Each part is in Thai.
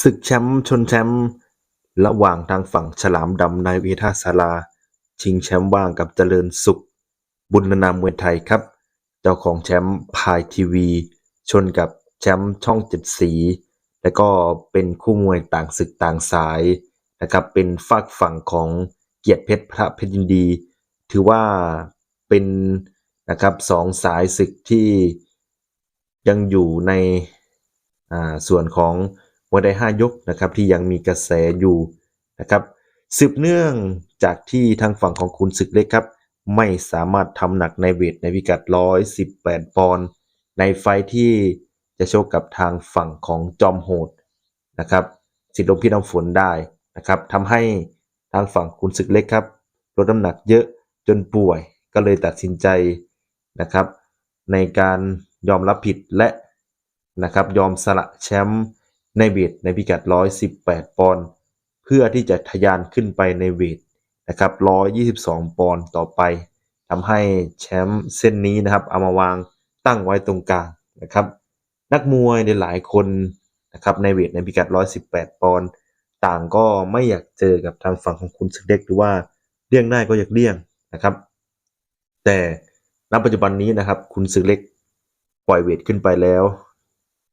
ศึกแชมป์ชนแชมป์ระหว่างทางฝั่งฉลามดำนายเวทาสารา ชิงแชมป์ว่างกับเจริญสุข บุญนามมวยไทยครับ เจ้าของแชมป์พายทีวี ชนกับแชมป์ช่องเจ็ดสี และก็เป็นคู่มวยต่างศึกต่างสายนะครับเป็นฝากฝั่งของเกียรติเพชรพระเพชรยินดี ถือว่าเป็นนะครับสองสายศึกที่ยังอยู่ในอ่าส่วนของ มวยไดห้ายกนะครับที่ยังมีกระแสอยู่นะครับสืบเนื่องจากที่ทางฝั่งของคุณศึกเล็กครับ ไม่สามารถทำหนักในเวทในพิกัด 118 ปอนด์ในไฟที่จะโชกกับทางฝั่งของจอมโหดนะครับสิทธิ์ลมพี่น้ำฝนได้นะครับทำให้ทางฝั่งคุณศึกเล็กครับลดน้ำหนักเยอะจนป่วยก็เลยตัดสินใจนะครับ ในการยอมรับผิดและนะครับยอมสละแชมป์ ในเวทในพิกัด 118 ปอนด์เพื่อที่จะทะยานขึ้นไปในเวทนะครับ 122 ปอนด์ต่อไปทำให้แชมป์เส้นนี้นะครับเอามาวางตั้งไว้ตรงกลางนะครับ นักมวยในหลายคนนะครับในเวทในพิกัด 118 ปอนด์ต่างก็ไม่อยากเจอกับทางฝั่งของคุณศึกเล็กหรือว่าเลี่ยงได้ก็อยากเลี่ยงนะครับ แต่ณปัจจุบันนี้นะครับคุณศึกเล็กปล่อยเวทขึ้นไปแล้ว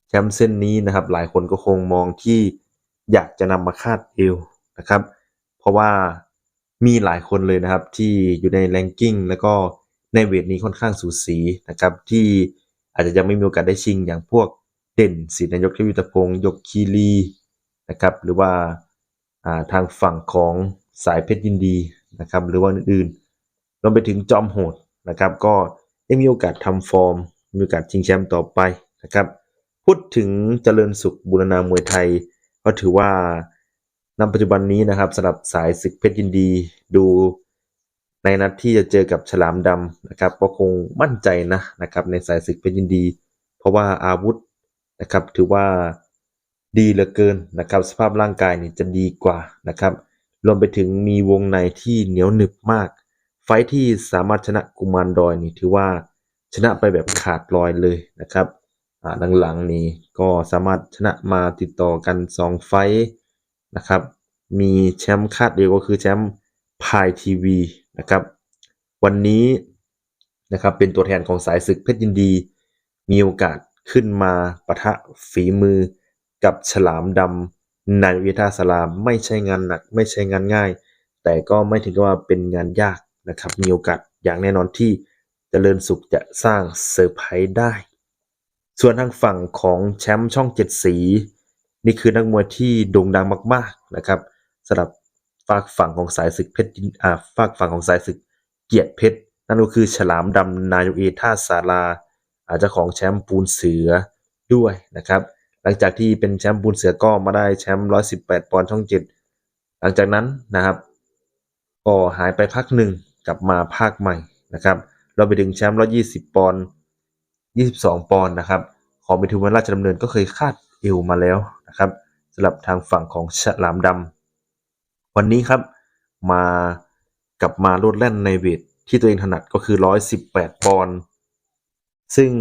แชมป์เส้นนี้นะครับ หลายคนก็คงมองที่อยากจะนำมาคาดเอวนะครับ เพราะว่ามีหลายคนเลยนะครับที่อยู่ในแรงกิ้งแล้วก็ในเวทนี้ค่อนข้างสูสีนะครับ ที่อาจจะยังไม่มีโอกาสได้ชิงอย่างพวกเด่นศินายกทวิตพงศ์ยกคีรีนะครับ หรือว่าาทางฝั่งของสายเพชรยินดีนะครับ หรือว่าอื่นๆรวมไปถึงจอมโหดนะครับ ก็ได้มีโอกาสทำฟอร์ม มีโอกาสชิงแชมป์ต่อไปนะครับ พูดถึงเจริญสุขบุรณามวยไทย ก็ถือว่าณปัจจุบันนี้นะครับสำหรับสายศึกเพชรยินดีดูในนัดที่จะเจอกับฉลามดำนะครับ ก็คงมั่นใจนะนะครับ ในสายศึกเพชรยินดี เพราะว่าอาวุธนะครับ ถือว่าดีเหลือเกินนะครับ สภาพร่างกายนี่จะดีกว่านะครับ รวมไปถึงมีวงในที่เหนียวหนึบมาก ไฟที่สามารถชนะกุมารดอยนี่ถือว่าชนะไปแบบขาดลอยเลยนะครับ หลังๆนี้ก็สามารถชนะมาติดต่อกัน 2 ไฟท์นะครับ มีแชมป์คาดเดียวก็คือแชมป์พายทีวีนะครับ วันนี้นะครับเป็นตัวแทนของสายศึกเพชรยินดี มีโอกาสขึ้นมาปะทะฝีมือกับฉลามดำในวิทาสลามไม่ใช่งานหนัก ไม่ใช่งานง่าย แต่ก็ไม่ถึงกับว่าเป็นงานยากนะครับ มีโอกาสอย่างแน่นอนที่เจริญสุขจะสร้างเซอร์ไพรส์ได้ ส่วนทางฝั่งของแชมป์ช่องเจ็ดสี นี่คือนักมวยที่โด่งดังมากๆนะครับสำหรับฝากฝั่งของสายศึกเพชรอ่าฝากฝั่งของสายศึกเกียรติเพชรนั่นก็คือฉลามดำนายกเอท่าสาราอาเจ้าของแชมป์ปูนเสือด้วยนะครับ หลังจากที่เป็นแชมป์ปูนเสือก็มาได้แชมป์118ปอนด์ช่องเจ็ดหลังจากนั้นนะครับก็หายไปพักหนึ่งกลับมาภาคใหม่นะครับ เราไปดึงแชมป์120ปอนด์ 22 ปอนด์นะครับของบิทูมันราชดำเนินก็เคยคาดเอวมาแล้วนะครับสำหรับทางฝั่งของฉลามดำวันนี้ครับมากลับมาโลดแล่นในเวทที่ตัวเองถนัดก็คือ 118 ปอนด์ซึ่ง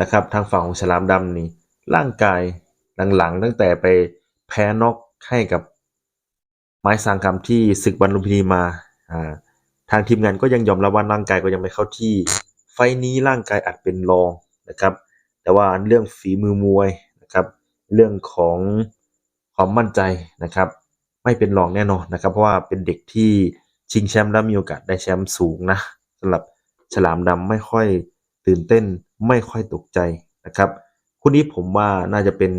นะครับทางฝั่งของฉลามดำนี่ร่างกายหลังๆ ตั้งแต่ไปแพ้น็อกให้กับไม้สร้างคำที่ศึกวันลุมพินีมาอ่าทางทีมงานก็ยังยอมรับว่าร่างกายก็ยังไม่เข้าที่ ไฟนี้ร่างกายอาจเป็นรองนะครับ แต่ว่าเรื่องฝีมือมวยนะครับ เรื่องของความมั่นใจนะครับ ไม่เป็นรองแน่นอนนะครับ เพราะว่าเป็นเด็กที่ชิงแชมป์และมีโอกาสได้แชมป์สูงนะสำหรับฉลามดำไม่ค่อยตื่นเต้น ไม่ค่อยตกใจนะครับคู่นี้ผมว่าน่าจะเป็น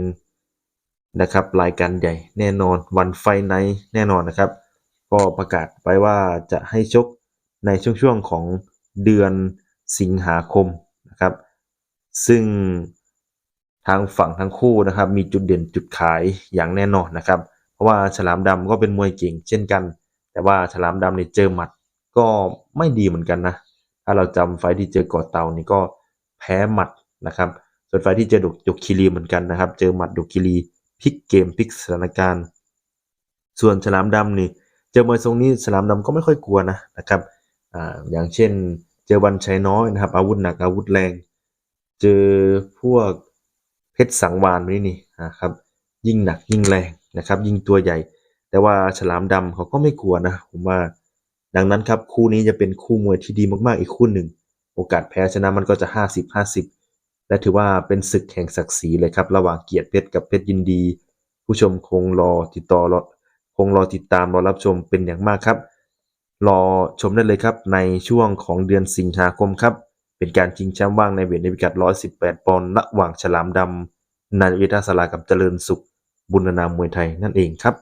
นะครับรายการใหญ่แน่นอนวันไฟไนท์แน่นอนนะครับ ก็ประกาศไว้ว่าจะให้ชกในช่วงๆของเดือน สิงหาคมนะครับ ซึ่งทางฝั่งทั้งคู่นะครับ มีจุดเด่นจุดขายอย่างแน่นอนนะครับ เพราะว่าฉลามดำก็เป็นมวยเก่งเช่นกัน แต่ว่าฉลามดำเนี่ยเจอหมัดก็ไม่ดีเหมือนกันนะ ถ้าเราจำไฟที่เจอก่อเตานี่ก็แพ้หมัดนะครับ ส่วนไฟที่เจอดกยกคิรีเหมือนกันนะครับ เจอหมัดดกคิรีพลิกเกมพลิกสถานการณ์ ส่วนฉลามดำนี่เจอมวยทรงนี้ฉลามดำก็ไม่ค่อยกลัวนะนะครับ อ่า อย่างเช่น เจอวันชัยน้อยนะครับ อาวุธหนักอาวุธแรง เจอพวกเพชรสังวานนี่นี่นะครับ ยิ่งหนักยิ่งแรงนะครับ ยิ่งตัวใหญ่ แต่ว่าฉลามดำเขาก็ไม่กลัวนะผมว่า ดังนั้นครับคู่นี้จะเป็นคู่มวยที่ดีมากๆอีกคู่หนึ่ง โอกาสแพ้ชนะมันก็จะ 50-50 และถือว่าเป็นศึกแห่งศักดิ์ศรีเลยครับ ระหว่างเกียรติเพชรกับเพชรยินดี ผู้ชมคงรอติดต่อรอคงรอติดตามรอรับชมเป็นอย่างมากครับ รอชมได้เลยครับในช่วงของเดือนสิงหาคมครับ เป็นการชิงแชมป์ว่างในเวทในพิกัด 118 ปอนด์ระหว่างฉลามดำนายวิทาสลากับเจริญสุข บุญนามมวยไทยนั่นเองครับ